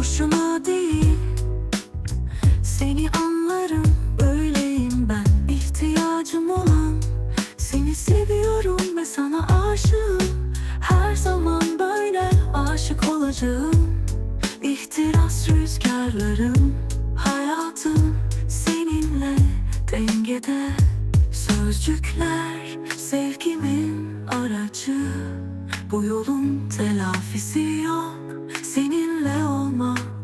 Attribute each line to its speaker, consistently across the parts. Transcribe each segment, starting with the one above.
Speaker 1: Boşuna değil. Seni anlarım Böyleyim ben. İhtiyacım olan Seni seviyorum ve sana aşığım. Her zaman böyle aşık olacağım. İhtiras rüzgarlarım Hayatım seninle dengede. Sözcükler sevgimin aracı. Bu yolun telafisi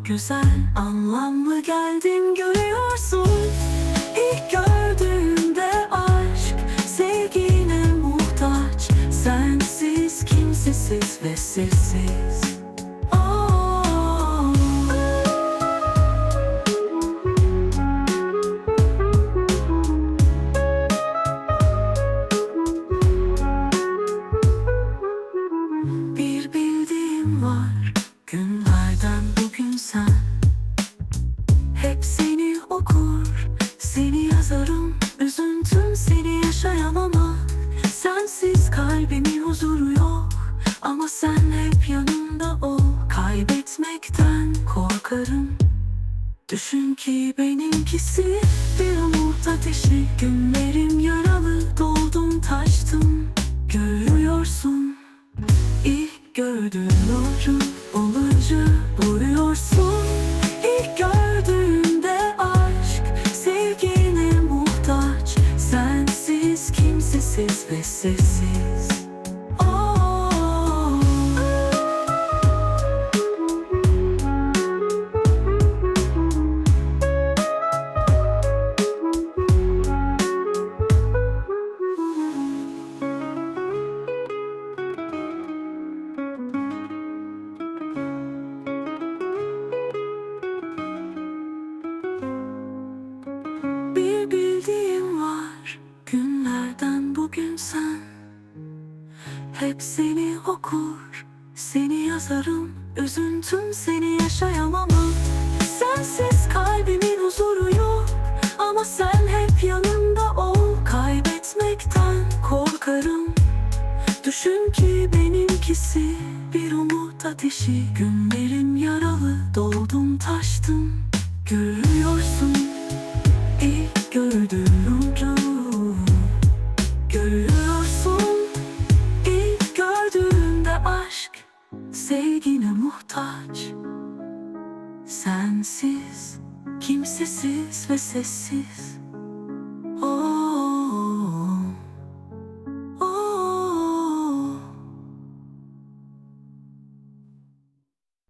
Speaker 1: güzel Anlamlı geldim görüyorsun. İlk gördüğümde aşk Sevgine muhtaç. Sensiz kimsesiz ve sessiz hep yanımda ol. Kaybetmekten korkarım. Düşün ki benimkisi bir umut ateşi. Günlerim yaralı doldum taştım. Görüyorsun İlk gördüğün nuru olucu buluyorsun İlk gördüğünde aşk sevgine muhtaç. Sensiz kimsesiz ve sessiz Hep seni okur, seni yazarım. Üzüntüm seni yaşayamam. Ama Sensiz kalbimin huzuru yok. Ama sen hep yanımda ol. Kaybetmekten korkarım. Düşün ki benimkisi bir umut ateşi. Günlerim yaralı doldum taştım. Görüyorsun Sevgine muhtaç. Sensiz Kimsesiz ve sessiz